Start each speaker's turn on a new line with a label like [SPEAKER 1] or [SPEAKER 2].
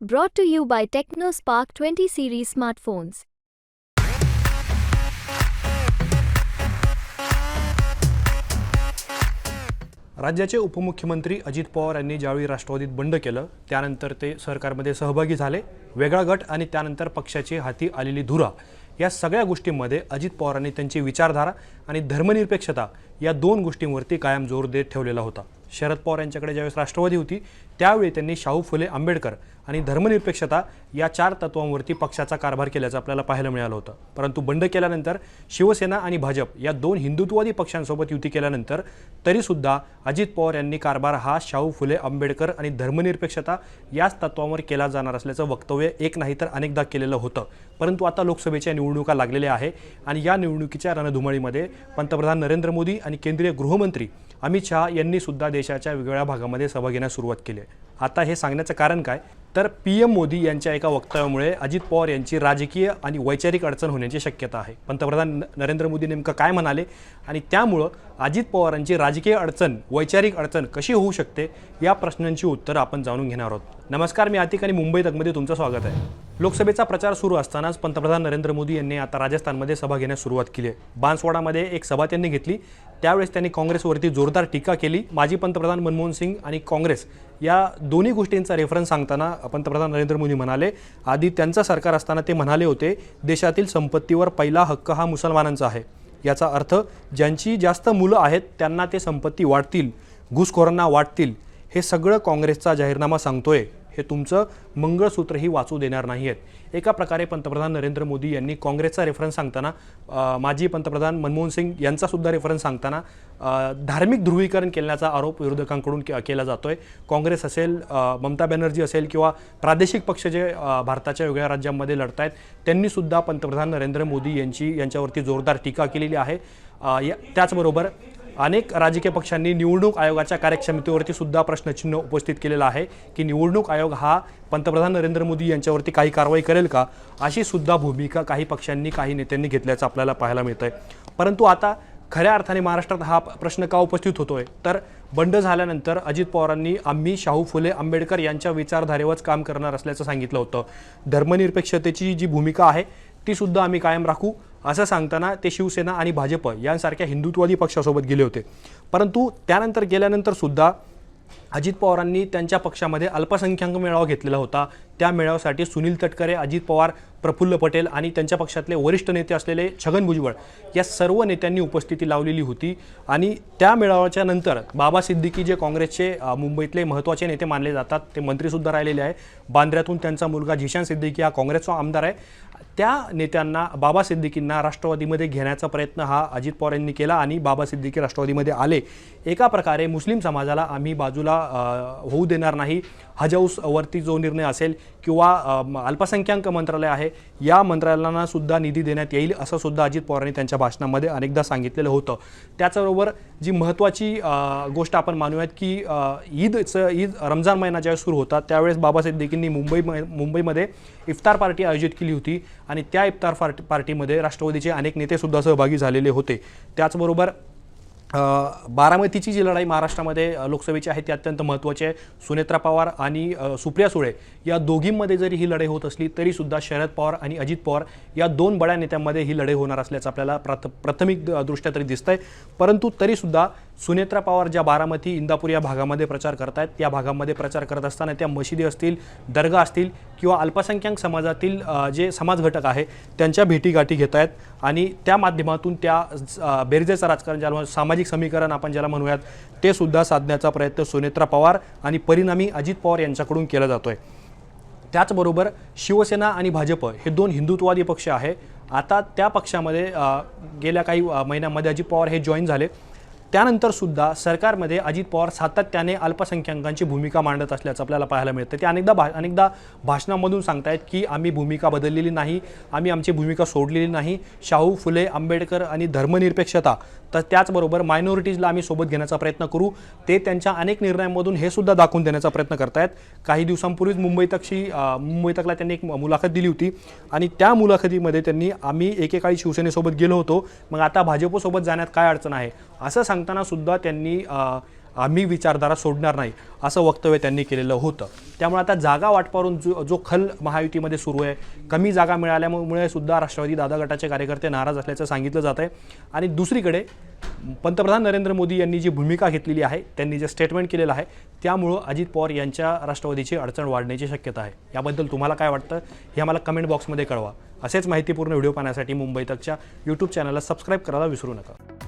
[SPEAKER 1] Brought to you by TechnoSpark 20 series smartphones.
[SPEAKER 2] राज्याचे उपमुख्यमंत्री अजित पवार यांनी ज्यावेळी राष्ट्रवादीत बंड केलं त्यानंतर ते सरकारमध्ये सहभागी झाले वेगळा गट आणि त्यानंतर पक्षाची हाती आलेली धुरा या सगळ्या गोष्टींमध्ये अजित पवारांनी त्यांची विचारधारा आणि धर्मनिरपेक्षता या दोन गोष्टींवरती कायम जोर देत ठेवलेला होता शरद पवार यांच्याकडे ज्यावेळेस राष्ट्रवादी होती त्यावेळी त्यांनी शाहू फुले आंबेडकर आणि धर्मनिरपेक्षता या चार तत्वांवरती पक्षाचा कारभार केल्याचं आपल्याला पाहायला मिळालं होतं. परंतु बंड केल्यानंतर शिवसेना आणि भाजप या दोन हिंदुत्ववादी पक्षांसोबत युती केल्यानंतर तरीसुद्धा अजित पवार यांनी कारभार हा शाहू फुले आंबेडकर आणि धर्मनिरपेक्षता याच तत्वांवर केला जाणार असल्याचं वक्तव्य एक नाही तर अनेकदा केलेलं होतं. परंतु आता लोकसभेच्या निवडणुका लागलेल्या आहे आणि या निवडणुकीच्या रणधुमाळीमध्ये पंतप्रधान नरेंद्र मोदी आणि केंद्रीय गृहमंत्री अमित शहा यांनी सुद्धा देशाच्या वेगवेगळ्या भागामध्ये सभा घेण्यास सुरुवात केली आहे. आता हे सांगण्याचं कारण काय? तर पी एम मोदी यांच्या एका वक्तव्यामुळे अजित पवार यांची राजकीय आणि वैचारिक अडचण होण्याची शक्यता आहे. पंतप्रधान नरेंद्र मोदी नेमकं काय म्हणाले? आणि त्यामुळं अजित पवारांची राजकीय अडचण वैचारिक अडचण कशी होऊ शकते? या प्रश्नांची उत्तरं आपण जाणून घेणार आहोत. नमस्कार मी आतिक आणि मुंबई तकमध्ये तुमचं स्वागत आहे. लोकसभेचा प्रचार सुरू असतानाच पंतप्रधान नरेंद्र मोदी यांनी आता राजस्थानमध्ये सभा घेण्यास सुरुवात केली आहे. बांसवाडामध्ये एक सभा त्यांनी घेतली. त्यावेळेस त्यांनी काँग्रेसवरती जोरदार टीका केली. माजी पंतप्रधान मनमोहन सिंग आणि काँग्रेस या दोन्ही गोष्टींचा रेफरन्स सांगताना पंतप्रधान नरेंद्र मोदी म्हणाले आधी त्यांचं सरकार असताना ते म्हणाले होते देशातील संपत्तीवर पहिला हक्क हा मुसलमानांचा आहे. याचा अर्थ ज्यांची जास्त मुलं आहेत त्यांना ते संपत्ती वाटतील घुसखोरांना वाटतील. हे सगळं काँग्रेसचा जाहीरनामा सांगतोय. हे तुमचं मंगळसूत्रही वाचू देणार नाही आहेत एका प्रकारे पंतप्रधान नरेंद्र मोदी यांनी काँग्रेसचा रेफरन्स सांगताना माजी पंतप्रधान मनमोहन सिंग यांचासुद्धा रेफरन्स सांगताना धार्मिक ध्रुवीकरण केल्याचा आरोप विरोधकांकडून के केला आहे काँग्रेस असेल ममता बॅनर्जी असेल किंवा प्रादेशिक पक्ष जे भारताच्या वेगळ्या राज्यांमध्ये लढत आहेत त्यांनीसुद्धा पंतप्रधान नरेंद्र मोदी यांची यांच्यावरती जोरदार टीका केलेली आहे. या त्याचबरोबर अनेक राजकीय पक्षांनी निवडणूक आयोगाच्या कार्यक्षमतेवरती सुद्धा प्रश्नचिन्ह उपस्थित केलेलं आहे की निवडणूक आयोग हा पंतप्रधान नरेंद्र मोदी यांच्यावरती काही कारवाई करेल का? अशी सुद्धा भूमिका काही पक्षांनी काही नेत्यांनी घेतल्याचं आपल्याला पाहायला मिळतंय. परंतु आता खऱ्या अर्थाने महाराष्ट्रात हा प्रश्न का उपस्थित होतोय? तर बंड झाल्यानंतर अजित पवारांनी आम्ही शाहू फुले आंबेडकर यांच्या विचारधारेवरच काम करणार असल्याचं सांगितलं होतं. धर्मनिरपेक्षतेची जी भूमिका आहे ती सुद्धा आम्ही कायम राखू. असं सांगताना ते शिवसेना आणि भाजप यांसारख्या हिंदुत्ववादी पक्षासोबत गेले होते. परंतु त्यानंतर गेल्यानंतर सुद्धा अजित पवारांनी त्यांच्या पक्षामध्ये अल्पसंख्याक मेळावा घेतलेला होता. त्या मेळाव्यासाठी सुनील तटकरे अजित पवार प्रफुल्ल पटेल आणि त्यांच्या पक्षातले वरिष्ठ नेते असलेले छगन भुजबळ या सर्व नेत्यांनी उपस्थिती लावलेली होती आणि त्या मेळाव्याच्या नंतर बाबा सिद्दीकी जे काँग्रेसचे मुंबईतले महत्त्वाचे नेते मानले जातात ते मंत्रीसुद्धा राहिलेले आहे. बांद्र्यातून त्यांचा मुलगा झिशान सिद्दीकी हा काँग्रेसचा आमदार आहे. त्या नेत्यांना बाबा सिद्दीकींना राष्ट्रवादीमध्ये घेण्याचा प्रयत्न हा अजित पवार यांनी केला आणि बाबा सिद्दीकी राष्ट्रवादीमध्ये आले. एका प्रकारे मुस्लिम समाजाला आम्ही बाजूला होऊ देणार नाही. हज वरती जो निर्णय असेल किंवा अल्पसंख्याक मंत्रालय आहे या मंत्रालयांना सुद्धा निधी देण्यात येईल असं सुद्धा अजित पवारांनी त्यांच्या भाषणामध्ये अनेकदा सांगितलेलं होतं. त्याचबरोबर जी महत्त्वाची गोष्ट आपण मानूयात की ईदचं ईद रमजान महिना ज्यावेळेस सुरू होता त्यावेळेस बाबा सिद्दीकींनी मुंबई मुंबईमध्ये इफ्तार पार्टी आयोजित केली होती. आणि त्या इफ्तार पार्टी पार्टीमध्ये राष्ट्रवादीचे अनेक नेतेसुद्धा सहभागी झालेले होते. त्याचबरोबर बारामतीची जी लढाई महाराष्ट्रामध्ये लोकसभेची आहे ती अत्यंत महत्त्वाची आहे. सुनेत्रा पवार आणि सुप्रिया सुळे या दोघींमध्ये जरी ही लढाई होत असली तरीसुद्धा शरद पवार आणि अजित पवार या दोन बड्या नेत्यांमध्ये ही लढाई होणार असल्याचं आपल्याला प्राथ प्राथमिक दृष्ट्या तरी दिसतंय. परंतु तरीसुद्धा सुनेत्रा पवार ज्या बारामती इंदापूर या भागामध्ये प्रचार करतायत या भागामध्ये प्रचार करत असताना त्या मशिदी असतील दर्गा असतील किंवा अल्पसंख्याक समाजातील जे समाज घटक आहे त्यांच्या भेटीगाठी घेत आहेत आणि त्या माध्यमातून त्या बेरजेचं राजकारण ज्याला सामाजिक समीकरण आपण ज्याला म्हणूयात ते सुद्धा साधण्याचा प्रयत्न सुनेत्रा पवार आणि परिणामी अजित पवार यांच्याकडून केला जातो आहे त्याचबरोबर शिवसेना आणि भाजप हे दोन हिंदुत्ववादी पक्ष आहे. आता त्या पक्षामध्ये गेल्या काही महिन्यामध्ये अजित पवार हे जॉईन झाले. त्यानंतर सुद्धा सरकारमध्ये अजित पवार सातत्याने अल्पसंख्याकांची भूमिका मांडत असल्याचं आपल्याला पाहायला मिळतं. ते अनेकदा भा अनेकदा भाषणामधून सांगतायत की आम्ही भूमिका बदललेली नाही आम्ही आमची भूमिका सोडलेली नाही. शाहू फुले आंबेडकर आणि धर्मनिरपेक्षता तर त्याचबरोबर मायनॉरिटीजला आम्ही सोबत घेण्याचा प्रयत्न करू. ते त्यांच्या अनेक निर्णयांमधून हे सुद्धा दाखवून देण्याचा प्रयत्न करतायत. काही दिवसांपूर्वीच मुंबई तकशी मुंबई तकला त्यांनी एक मुलाखत दिली होती. आणि त्या मुलाखतीमध्ये त्यांनी आम्ही एकेकाळी शिवसेनेसोबत गेलो होतो. मग आता भाजपसोबत जाण्यात काय अडचण आहे? असं सांगताना सुद्धा त्यांनी आम्ही विचारधारा सोडणार नाही असं वक्तव्य त्यांनी केलेलं होतं. त्यामुळे आता जागा वाटपावरून जो जो खल महायुतीमध्ये सुरू आहे कमी जागा मिळाल्यामुळे सुद्धा राष्ट्रवादी दादा गटाचे कार्यकर्ते नाराज असल्याचं सांगितलं जात आहे. आणि दुसरीकडे पंतप्रधान नरेंद्र मोदी यांनी जी भूमिका घेतलेली आहे त्यांनी जे स्टेटमेंट केलेलं आहे त्यामुळं अजित पवार यांच्या राष्ट्रवादीची अडचण वाढण्याची शक्यता आहे. याबद्दल तुम्हाला काय वाटतं हे आम्हाला कमेंट बॉक्समध्ये कळवा. असेच माहितीपूर्ण व्हिडिओ पाहण्यासाठी मुंबई तकच्या यूट्यूब चॅनलला सबस्क्राईब करायला विसरू नका.